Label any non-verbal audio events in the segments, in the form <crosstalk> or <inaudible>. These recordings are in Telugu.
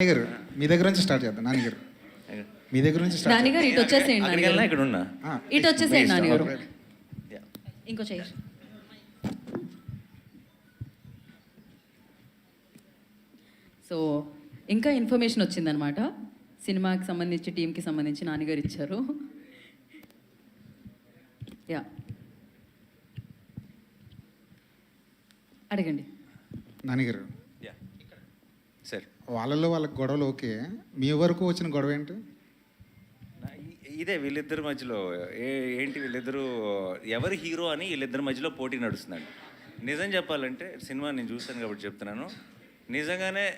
నాని గారు మీ దగ్గర నుంచి స్టార్ట్ చేద్దాం నాని గారు మీ దగ్గర నుంచి స్టార్ట్ నాన్నగారు ఇటు వచ్చేసేయండి అక్కడికి వెళ్ళినా నాన్నగారు ఇక్కడ ఉన్నా? ఆ, ఇటు వచ్చేసేయండి నాన్నగారు Yeah. ఇంకో చైర్ సో ఇంకా ఇన్ఫర్మేషన్ వచ్చిందనమాట. సినిమాకి సంబంధించి టీంకి సంబంధించి నాన్నగారు ఇచ్చారు. యా అడగండి. నాని గారు Yeah. సరే వాళ్ళలో వాళ్ళకి గొడవలు ఓకే. మీ వరకు వచ్చిన గొడవ ఏంటి? ఇదే వీళ్ళిద్దరి మధ్యలో ఏ ఏంటి వీళ్ళిద్దరూ ఎవరు హీరో అని వీళ్ళిద్దరి మధ్యలో పోటీ నడుస్తుందండి. నిజం చెప్పాలంటే సినిమా నేను చూస్తాను కాబట్టి చెప్తున్నాను. నిజంగానే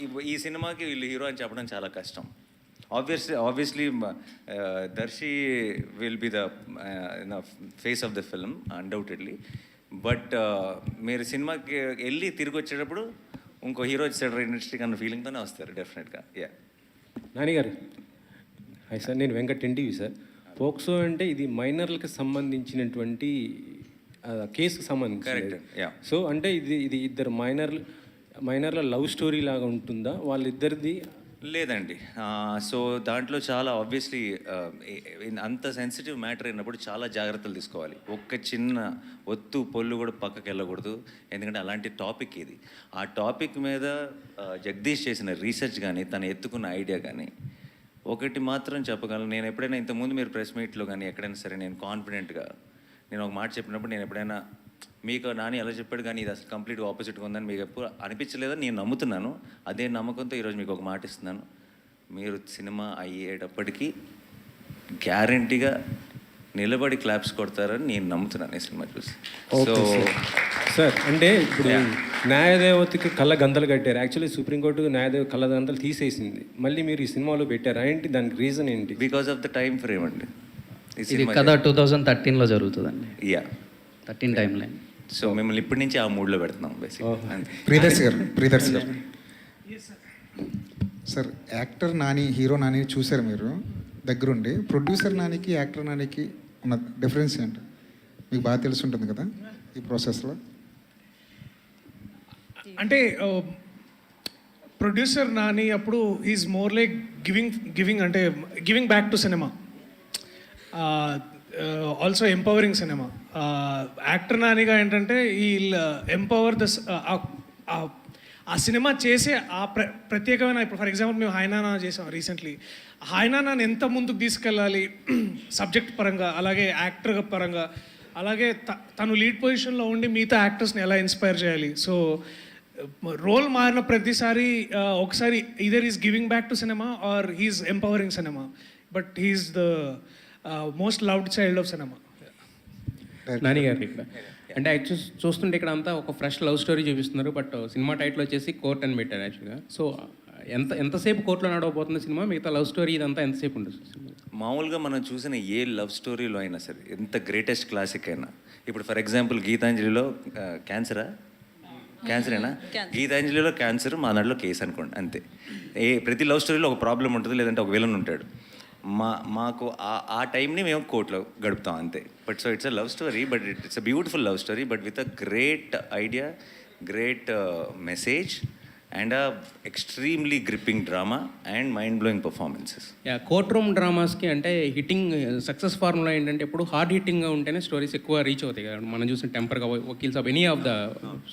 ఈ- ఈ సినిమాకి వీళ్ళు హీరో అని చెప్పడం చాలా కష్టం. Obviously obviously Darshi will be the face of the film undoubtedly but మీరు సినిమాకి వెళ్ళి తిరిగి వచ్చేటప్పుడు ఇంకో హీరో వచ్చాడు ఇండస్ట్రీ కన్నా ఫీలింగ్తోనే వస్తారు డెఫినెట్గా. యా నానిగారు హాయ్ సార్ నేను వెంకట్ ఎన్టీవి సార్. పోక్సో అంటే ఇది మైనర్లకు సంబంధించినటువంటి కేసుకు సంబంధించి. సో అంటే ఇది ఇది ఇద్దరు మైనర్లు మైనర్ల లవ్ స్టోరీ లాగా ఉంటుందా? వాళ్ళిద్దరిది లేదండి. సో దాంట్లో చాలా ఆబ్వియస్లీ అంత సెన్సిటివ్ మ్యాటర్ అయినప్పుడు చాలా జాగ్రత్తలు తీసుకోవాలి. ఒక్క చిన్న ఒత్తు పొల్లు కూడా పక్కకి వెళ్ళకూడదు. ఎందుకంటే అలాంటి టాపిక్ ఇది. ఆ టాపిక్ మీద జగదీష్ చేసిన రీసెర్చ్ కానీ తను ఎత్తుకున్న ఐడియా కానీ ఒకటి మాత్రం చెప్పగలను. నేను ఎప్పుడైనా ఇంతకుముందు మీరు ప్రెస్ మీట్లో కానీ ఎక్కడైనా సరే నేను కాన్ఫిడెంట్గా నేను ఒక మాట చెప్పినప్పుడు నేను ఎప్పుడైనా మీకు నాని ఎలా చెప్పాడు కానీ ఇది అసలు కంప్లీట్గా ఆపోజిట్గా ఉందని మీకు ఎప్పుడు అనిపించలేదని నేను నమ్ముతున్నాను. అదే నమ్మకంతో ఈరోజు మీకు ఒక మాట ఇస్తున్నాను. మీరు సినిమా అయ్యేటప్పటికీ గ్యారంటీగా నిలబడి క్లాప్స్ కొడతారని నేను నమ్ముతున్నాను ఈ సినిమా చూసి. So sir. అంటే ఇప్పుడు న్యాయదేవతకి కళ్ళ గంతలు కట్టారు. యాక్చువల్లీ సుప్రీంకోర్టు న్యాయదేవ కళ్ళ గంతలు తీసేసింది. మళ్ళీ మీరు ఈ సినిమాలో పెట్టారు? ఏంటి దానికి రీజన్ ఏంటి? Because of the time frame అండి. ఈ ఇది సినిమా కథ టూ థౌజండ్ థర్టీన్లో జరుగుతుందండి. Yeah thirteen time line so మిమ్మల్ని ఇప్పటి నుంచి ఆ మూడ్లో పెడుతున్నాం basic Priyadarshi garu Priyadarshi garu. Sir actor Nani hero Nani చూశారు మీరు దగ్గరుండి. ప్రొడ్యూసర్ నానికి యాక్టర్ నానికి ఉన్న డిఫరెన్స్ ఏంటి? మీకు బాగా తెలిసి ఉంటుంది కదా ఈ ప్రాసెస్లో అంటే ప్రొడ్యూసర్ నాని అప్పుడు is more like giving giving అంటే giving back to cinema also empowering cinema actor నానిగా ఏంటంటే ఈ ఎంపవర్ ద ఆ సినిమా చేసే ఆ ప్ర ప్రత్యేకమైన ఇప్పుడు ఫర్ ఎగ్జాంపుల్ మేము హైనానా చేసాం రీసెంట్లీ హైనానాని ఎంత ముందుకు తీసుకెళ్ళాలి? <clears throat> సబ్జెక్ట్ పరంగా అలాగే యాక్టర్ పరంగా అలాగే త- తను లీడ్ పొజిషన్లో ఉండి మిగతా యాక్టర్స్ని ఎలా ఇన్స్పైర్ చేయాలి? సో రోల్ మారిన ప్రతిసారి uh, ఒకసారి either is giving back to cinema or he's empowering cinema but he's the most loved child of cinema నానిగారు ఇక్కడ. అంటే యాక్చువల్ చూస్తుంటే ఇక్కడ అంతా ఒక ఫ్రెష్ లవ్ స్టోరీ చూపిస్తున్నారు బట్ సినిమా టైటిల్ వచ్చేసి కోర్ట్ అని పెట్టారు యాక్చువల్గా సో ఎంత ఎంతసేపు కోర్టులో నడవబోతుంది సినిమా మిగతా లవ్ స్టోరీ ఇదంతా ఎంతసేపు ఉంటుంది మామూలుగా మనం చూసిన ఏ లవ్ స్టోరీలో అయినా సరే ఎంత గ్రేటెస్ట్ క్లాసిక్ అయినా. ఇప్పుడు ఫర్ ఎగ్జాంపుల్ గీతాంజలిలో క్యాన్సరా క్యాన్సరేనా గీతాంజలిలో క్యాన్సర్ మా దాంట్లో కేసు అనుకోండి అంతే. ఏ ప్రతి లవ్ స్టోరీలో ఒక ప్రాబ్లం ఉంటుంది లేదంటే ఒక విలన్ ఉంటాడు. మా మాకు ఆ ఆ టైంని మేము కోర్టులో గడుపుతాం అంతే but so it's a love story but it's a beautiful love story but with a great idea great message and extremely gripping drama and mind blowing performances courtroom డ్రామాస్కి అంటే హిట్టింగ్ సక్సెస్ ఫార్ములా ఏంటంటే ఎప్పుడు హార్డ్ హిట్టింగ్గా ఉంటేనే స్టోరీస్ ఎక్కువ రీచ్ అవుతాయి కదా. మనం చూసిన టెంపర్గా వకీల్స్ ఆఫ్ ఎనీ ఆఫ్ ద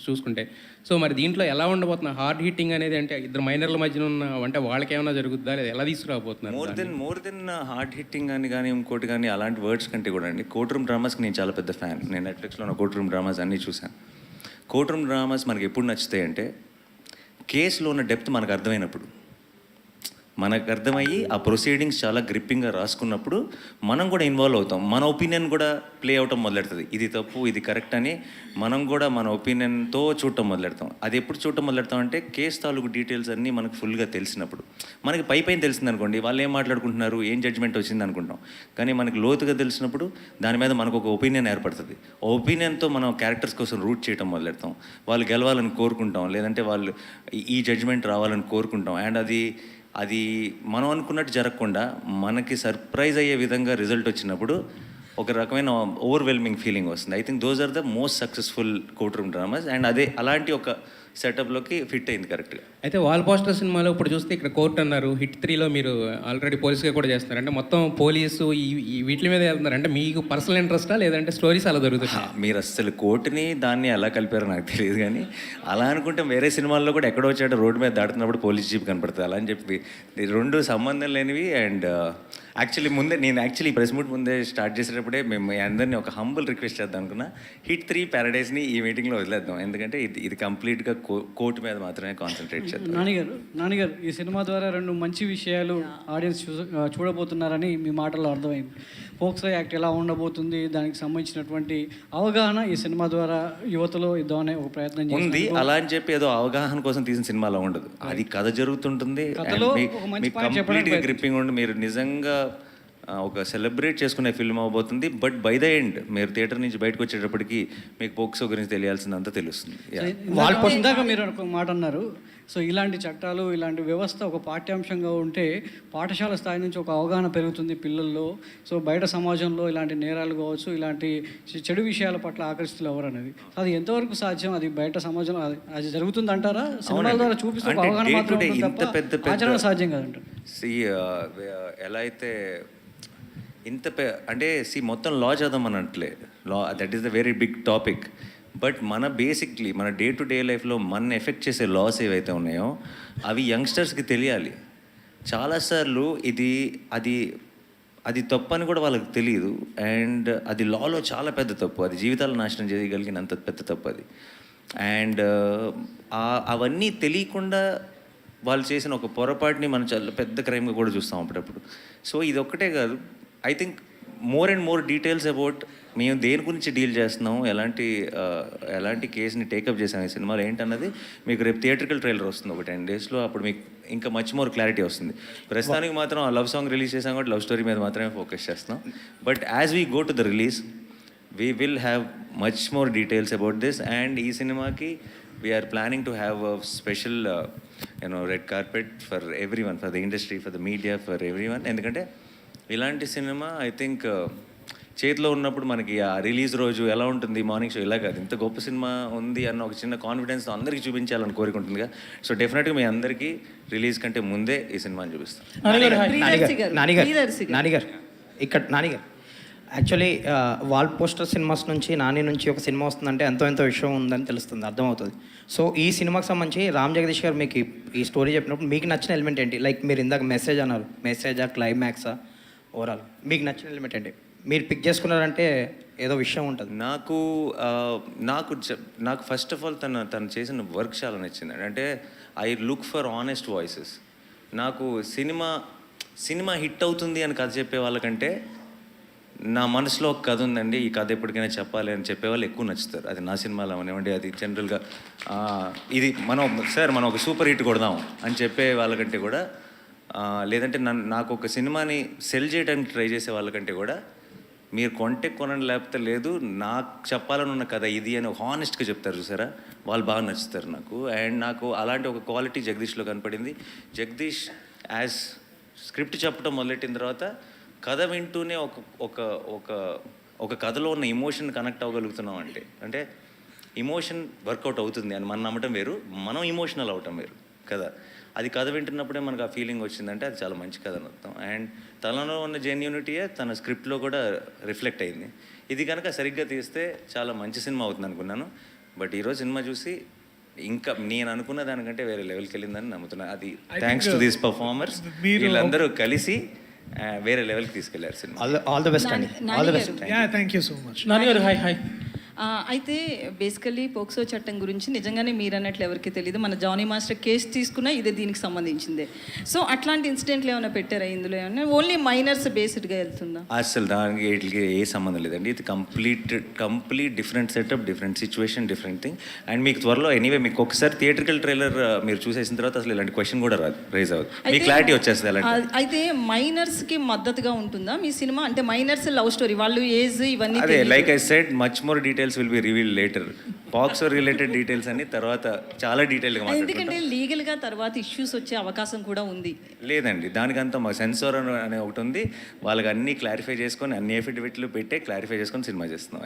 చూసుకుంటే. సో మరి దీంట్లో ఎలా ఉండబోతున్నా హార్డ్ హిట్టింగ్ అనేది అంటే ఇద్దరు మైనర్ల మధ్యన ఉన్న అంటే వాళ్ళకి ఏమైనా జరుగుతుందా లేదా ఎలా తీసుకురాబోతున్నారు more then more then hard hitting అని కానీ ఇంకోటి కానీ అలాంటి వర్డ్స్ కంటే కూడా అండి. కోర్ట్ రూమ్ డ్రామాస్కి నేను చాలా పెద్ద ఫ్యాన్ నేను నెట్ఫ్లిక్స్లో ఉన్న కోర్ట్ రూమ్ డ్రామాస్ అన్నీ చూశాను. కోర్ట్ రూమ్ డ్రామాస్ మనకి ఎప్పుడు నచ్చుతాయి అంటే కేసులో ఉన్న డెప్త్ మనకు అర్థమైనప్పుడు మనకు అర్థమయ్యి ఆ ప్రొసీడింగ్స్ చాలా గ్రిప్పింగ్గా రాసుకున్నప్పుడు మనం కూడా ఇన్వాల్వ్ అవుతాం. మన ఒపీనియన్ కూడా ప్లే అవటం మొదలెడుతుంది. ఇది తప్పు ఇది కరెక్ట్ అని మనం కూడా మన ఒపీనియన్తో చూడటం మొదలెడతాం. అది ఎప్పుడు చూడటం మొదలెడతాం అంటే కేసు తాలూకు డీటెయిల్స్ అన్నీ మనకు ఫుల్గా తెలిసినప్పుడు. మనకి పై పైన తెలిసింది అనుకోండి వాళ్ళు ఏం మాట్లాడుకుంటున్నారు ఏం జడ్జ్మెంట్ వచ్చింది అనుకుంటాం. కానీ మనకి లోతుగా తెలిసినప్పుడు దాని మీద మనకు ఒక ఒపీనియన్ ఏర్పడుతుంది. ఆ ఒపీనియన్తో మనం క్యారెక్టర్స్ కోసం రూట్ చేయటం మొదలెడతాం. వాళ్ళు గెలవాలని కోరుకుంటాం. లేదంటే వాళ్ళు ఈ జడ్జ్మెంట్ రావాలని కోరుకుంటాం. అండ్ అది అది మనం అనుకున్నట్టు జరగకుండా మనకి సర్ప్రైజ్ అయ్యే విధంగా రిజల్ట్ వచ్చినప్పుడు ఒక రకమైన ఓవర్వెల్మింగ్ ఫీలింగ్ వస్తుంది. I think those are the most successful courtroom dramas and అదే అలాంటి ఒక సెటప్లోకి ఫిట్ అయింది కరెక్ట్గా. అయితే వాల్ పోస్టర్ సినిమాలో ఇప్పుడు చూస్తే ఇక్కడ కోర్ట్ అన్నారు హిట్ త్రీలో మీరు ఆల్రెడీ పోలీస్గా కూడా చేస్తున్నారు. అంటే మొత్తం పోలీసు ఈ వీటి మీద వెళ్తున్నారు. అంటే మీకు పర్సనల్ ఇంట్రెస్టా లేదంటే స్టోరీస్ అలా దొరుకుతున్నాయి మీరు అసలు కోర్టుని దాన్ని ఎలా కలిపారో నాకు తెలియదు కానీ అలా అనుకుంటే వేరే సినిమాల్లో కూడా ఎక్కడో వచ్చాడు రోడ్డు మీద దాటుతున్నప్పుడు పోలీస్ జీప్ కనపడుతుంది. అలా అని చెప్పి రెండు సంబంధం లేనివి అండ్ యాక్చువల్లీ ముందే నేను యాక్చువల్లీ ప్రెస్ మీట్ ముందే స్టార్ట్ చేసేటప్పుడే మేము అందరినీ ఒక హంబుల్ రిక్వెస్ట్ చేద్దాం అనుకున్నా. హిట్ త్రీ ప్యారడైస్ని ఈ మీటింగ్లో వదిలేద్దాం. ఎందుకంటే ఇది ఇది కంప్లీట్గా కోర్టు మీద మాత్రమే కాన్సన్ట్రేట్ చేద్దాం. నానిగారు నానిగారు ఈ సినిమా ద్వారా రెండు మంచి విషయాలు ఆడియన్స్ చూ చూడబోతున్నారని మీ మాటల్లో అర్థమైంది. ఫోక్స్ యాక్ట్ ఎలా ఉండబోతుంది దానికి సంబంధించినటువంటి అవగాహన ఈ సినిమా ద్వారా యువతలో ఇద్దామనే ఒక ప్రయత్నం ఉంది. అలా అని చెప్పి ఏదో అవగాహన కోసం తీసిన సినిమాలో ఉండదు. అది కథ జరుగుతుంటుంది. కథలో ఒక మంచి point చెప్పడానికి కంప్లీట్గా గ్రిప్పింగ్ ఉండి మీరు నిజంగా ఒక సెలబ్రేట్ చేసుకునే ఫిల్మ్ అవబోతుంది. బట్ బై ద ఎండ్ మీరు థియేటర్ నుంచి బయటకు వచ్చేటప్పటికి మీకు పోక్సో గురించి తెలియాల్సిందంతా తెలుస్తుంది. ఇందాక మీరు ఒక మాట అన్నారు. సో ఇలాంటి చట్టాలు ఇలాంటి వ్యవస్థ ఒక పాఠ్యాంశంగా ఉంటే పాఠశాల స్థాయి నుంచి ఒక అవగాహన పెరుగుతుంది పిల్లల్లో. సో బయట సమాజంలో ఇలాంటి నేరాలు కావచ్చు ఇలాంటి చెడు విషయాల పట్ల ఆకర్షితులు ఎవరు అనేది. అది ఎంతవరకు సాధ్యం? అది బయట సమాజంలో అది- అది జరుగుతుంది అంటారా? సినిమాల ద్వారా చూపిస్తే అవగాహన మాత్రం సాధ్యం కాదంటారు. సి ఎలా అయితే ఇంత అంటే సి మొత్తం law చదవమనట్లే law that is the very big topic but మన బేసిక్లీ మన డే టు డే లైఫ్లో మన ఎఫెక్ట్ చేసే లాస్ ఏవైతే ఉన్నాయో అవి యంగ్స్టర్స్కి తెలియాలి. చాలాసార్లు ఇది అది అది తప్పు అని కూడా వాళ్ళకి తెలియదు అండ్ అది లాలో చాలా పెద్ద తప్పు. అది జీవితాలు నాశనం చేయగలిగినంత పెద్ద తప్పు అది. అండ్ అవన్నీ తెలియకుండా వాళ్ళు చేసిన ఒక పొరపాటుని మనం చాలా పెద్ద క్రైమ్గా కూడా చూస్తాం అప్పుడప్పుడు. సో ఇది ఒక్కటే కాదు. I think more and more details about మేము దేని గురించి డీల్ చేస్తున్నాం ఎలాంటి ఎలాంటి కేసుని టేకప్ చేసాం ఈ సినిమాలో ఏంటన్నది మీకు రేపు థియేట్రికల్ ట్రైలర్ వస్తుంది ఒక టెన్ డేస్లో అప్పుడు మీకు ఇంకా మచ్ మోర్ క్లారిటీ వస్తుంది. ప్రస్తుతానికి మాత్రం ఆ లవ్ సాంగ్ రిలీజ్ చేసాం కాబట్టి లవ్ స్టోరీ మీద మాత్రమే ఫోకస్ చేస్తున్నాం. But as we go to the release we will have much more details about this and ఈ సినిమాకి we are planning to have a special you know red carpet for every one for the industry for the media for every one ఎందుకంటే ఇలాంటి సినిమా ఐ థింక్ చేతిలో ఉన్నప్పుడు మనకి ఆ రిలీజ్ రోజు ఎలా ఉంటుంది? మార్నింగ్ షో ఇలా కాదు. ఇంత గొప్ప సినిమా ఉంది అన్న ఒక చిన్న కాన్ఫిడెన్స్ అందరికీ చూపించాలని కోరుకుంటుందిగా. సో డెఫినెట్గా మీ అందరికీ రిలీజ్ కంటే ముందే ఈ సినిమాని చూపిస్తాం. నానిగారు ఇక్కడ నానిగారు. యాక్చువల్లీ వాల్ పోస్టర్ సినిమాస్ నుంచి నాని నుంచి ఒక సినిమా వస్తుందంటే ఎంతో ఎంతో విషయం ఉందని తెలుస్తుంది అర్థమవుతుంది. సో ఈ సినిమాకి సంబంధించి రామ్ జగదీష్ గారు మీకు ఈ- ఈ స్టోరీ చెప్పినప్పుడు మీకు నచ్చిన ఎలిమెంట్ ఏంటి? లైక్ మీరు ఇందాక మెసేజ్ అన్నారు. మెసేజా క్లైమాక్సా ఓవరాల్ మీకు నచ్చిన హెల్మెట్ అండి మీరు పిక్ చేసుకున్నారంటే ఏదో విషయం ఉంటుంది. నాకు నాకు నాకు ఫస్ట్ ఆఫ్ ఆల్ తను తను చేసిన వర్క్ చాలా నచ్చింది అంటే I look for honest voices నాకు సినిమా సినిమా హిట్ అవుతుంది అని కథ చెప్పే వాళ్ళకంటే నా మనసులో ఒక కథ ఉందండి ఈ కథ ఎప్పటికైనా చెప్పాలి అని చెప్పేవాళ్ళు ఎక్కువ నచ్చుతారు. అది నా సినిమాలో అవనివ్వండి అది జనరల్గా ఇది మనం సార్ మనం ఒక సూపర్ హిట్ కొడదాం అని చెప్పే వాళ్ళకంటే కూడా లేదంటే నన్ను నాకు ఒక సినిమాని సెల్ చేయడానికి ట్రై చేసే వాళ్ళకంటే కూడా మీరు కొంటే కొనండి లేకపోతే లేదు నాకు చెప్పాలని ఉన్న కథ ఇది అని హానెస్ట్గా చెప్తారు చూసారా? వాళ్ళు బాగా నచ్చుతారు నాకు. అండ్ నాకు అలాంటి ఒక క్వాలిటీ జగదీష్లో కనపడింది. జగదీష్ యాజ్ స్క్రిప్ట్ చెప్పడం మొదలెట్టిన తర్వాత కథ వింటూనే ఒక ఒక ఒక ఒక కథలో ఉన్న ఇమోషన్ కనెక్ట్ అవ్వగలుగుతున్నాం అంటే. అంటే ఇమోషన్ వర్కౌట్ అవుతుంది అని మనం నమ్మటం వేరు మనం ఇమోషనల్ అవటం వేరు కదా. అది కథ వింటున్నప్పుడే మనకు ఆ ఫీలింగ్ వచ్చిందంటే అది చాలా మంచి కథ అని అర్థం. అండ్ తనలో ఉన్న జెన్యూనిటీయే తన స్క్రిప్ట్లో కూడా రిఫ్లెక్ట్ అయింది. ఇది కనుక సరిగ్గా తీస్తే చాలా మంచి సినిమా అవుతుంది అనుకున్నాను. బట్ ఈరోజు సినిమా చూసి ఇంకా నేను అనుకున్న దానికంటే వేరే లెవెల్కి వెళ్ళిందని నమ్ముతున్నాను అది థ్యాంక్స్ టు దీస్ పర్ఫార్మర్స్ మీరు- వీళ్ళందరూ కలిసి ఆ, వేరే లెవెల్కి తీసుకెళ్ళారు సినిమా ఆల్ ద బెస్ట్ అండి all the best yeah thank you so much hi hi అయితే బేసికలీ పోక్సో చట్టం గురించి నిజంగానే మీరు అన్నట్లు ఎవరికి తెలియదు మన జానీ మాస్టర్ కేసు తీసుకున్నా ఇదే దీనికి సంబంధించిందే. సో అట్లాంటి ఇన్సిడెంట్లు ఏమైనా పెట్టారా ఇందులో ఏమైనా? ఓన్లీ మైనర్స్ బేస్డ్గా వెళ్తుందా? అసలు దానికి వీటికి ఏ సంబంధం లేదండి. ఇది complete complete different setup different situation different thing and మీకు త్వరలో ఎనీవే మీకు ఒకసారి థియేట్రికల్ ట్రైలర్ మీరు చూసేసిన తర్వాత అసలు ఇలాంటి క్వశ్చన్ కూడా రాదు రైజ్ అవ్వదు. మీ క్లారిటీ వచ్చేస్తుంది అలాంటి. ఆ, అయితే మైనర్స్కి మద్దతుగా ఉంటుందా? మీ సినిమా అంటే మైనర్స్ లవ్ స్టోరీ వాళ్ళు ఏజ్ ఇవన్నీ అదే. Like I said much more details will be reveal later POCSO related details అన్ని తర్వాత చాలా డీటెయిల్గా ఎందుకంటే మాట్లాడుకుంటాం. లీగల్గా తర్వాత ఇష్యూస్ వచ్చే అవకాశం కూడా ఉంది. లేదండి దానికంతా మా సెన్సార్ అనే ఒకటి ఉంది. వాళ్ళకి అన్ని క్లారిఫై చేసుకొని అన్ని ఎఫిడవిట్లు పెట్టే క్లారిఫై చేసుకొని సినిమా చేస్తున్నాం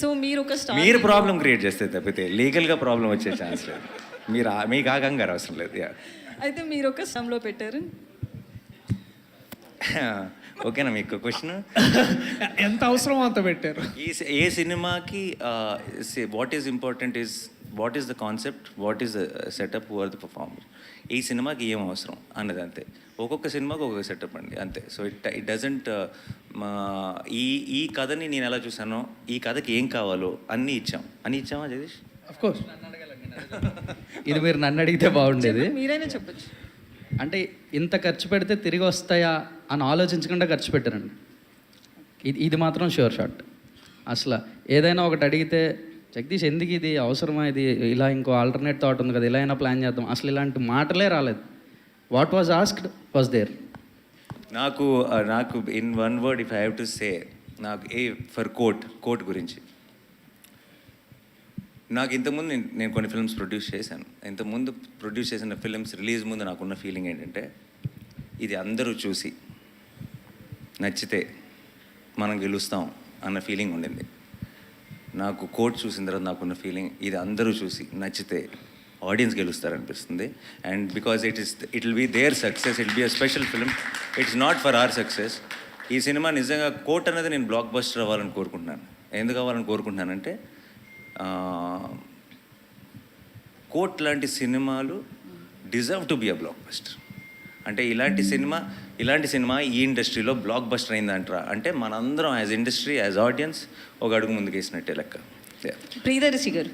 సో మీరు ఒక స్టార్ మీరు ప్రాబ్లం క్రియేట్ చేస్తే తప్పితే లీగల్గా ప్రాబ్లం వచ్చే ఛాన్స్ లేదు. మీరు మీకు ఆ కంగారు అవసరం లేదు అయితే మీరు ఒక సమలో పెట్టారు. <laughs> ఓకేనా మీకు క్వశ్చన్? ఎంత అవసరమో అంత పెట్టారు. ఈ ఏ సినిమాకి what is important is what is the concept what is the setup were the performer ఈ సినిమాకి ఏం అవసరం అన్నది అంతే. ఒక్కొక్క సినిమాకి ఒక్కొక్క సెటప్ అండి అంతే. So it it doesn't he ఈ కథని నేను ఎలా చూసానో ఈ కథకి ఏం కావాలో అన్నీ ఇచ్చాం. అన్నీ ఇచ్చామా జగదీష్? కోర్స్ ఇది మీరు నన్ను అడిగితే బాగుండేది. మీరైనా చెప్పొచ్చు. అంటే ఇంత ఖర్చు పెడితే తిరిగి వస్తాయా? అని ఆలోచించకుండా ఖర్చు పెట్టారండి. ఇది ఇది మాత్రం షూర్ షాట్ అసలు ఏదైనా ఒకటి అడిగితే జగదీష్ ఎందుకు ఇది అవసరమా? ఇది ఇలా ఇంకో ఆల్టర్నేట్ థాట్ ఉంది కదా ఇలా అయినా ప్లాన్ చేద్దాం. అసలు ఇలాంటి మాటలే రాలేదు. What was asked was there నాకు నాకు in one word if I have to say నాకు ఏ ఫర్ కోట్ కోట్ గురించి. నాకు ఇంతకుముందు నేను నేను కొన్ని ఫిల్మ్స్ ప్రొడ్యూస్ చేశాను. ఇంతకుముందు ప్రొడ్యూస్ చేసిన ఫిల్మ్స్ రిలీజ్ ముందు నాకున్న ఫీలింగ్ ఏంటంటే ఇది అందరూ చూసి నచ్చితే మనం గెలుస్తాం అన్న ఫీలింగ్ ఉండింది. నాకు కోట్ చూసిన తర్వాత నాకున్న ఫీలింగ్ ఇది అందరూ చూసి నచ్చితే audience గెలుస్తారనిపిస్తుంది. And because it is it will be there success it be a special film it's not for our success ఈ సినిమా నిజంగా కోట్ అనేది నేను బ్లాక్ బస్టర్ అవ్వాలని కోరుకుంటున్నాను. ఎందుకు అవ్వాలని కోరుకుంటున్నానంటే ఆ, కోట్ లాంటి సినిమాలు deserve to be a blockbuster అంటే ఇలాంటి సినిమా ఇలాంటి సినిమా ఈ ఇండస్ట్రీలో బ్లాక్ బస్టర్ అయిందంటారా. అంటే మనందరం యాజ్ ఇండస్ట్రీ యాజ్ ఆడియన్స్ ఒక అడుగు ముందుకు వేసినట్టే లెక్క ప్రియదర్శి గారు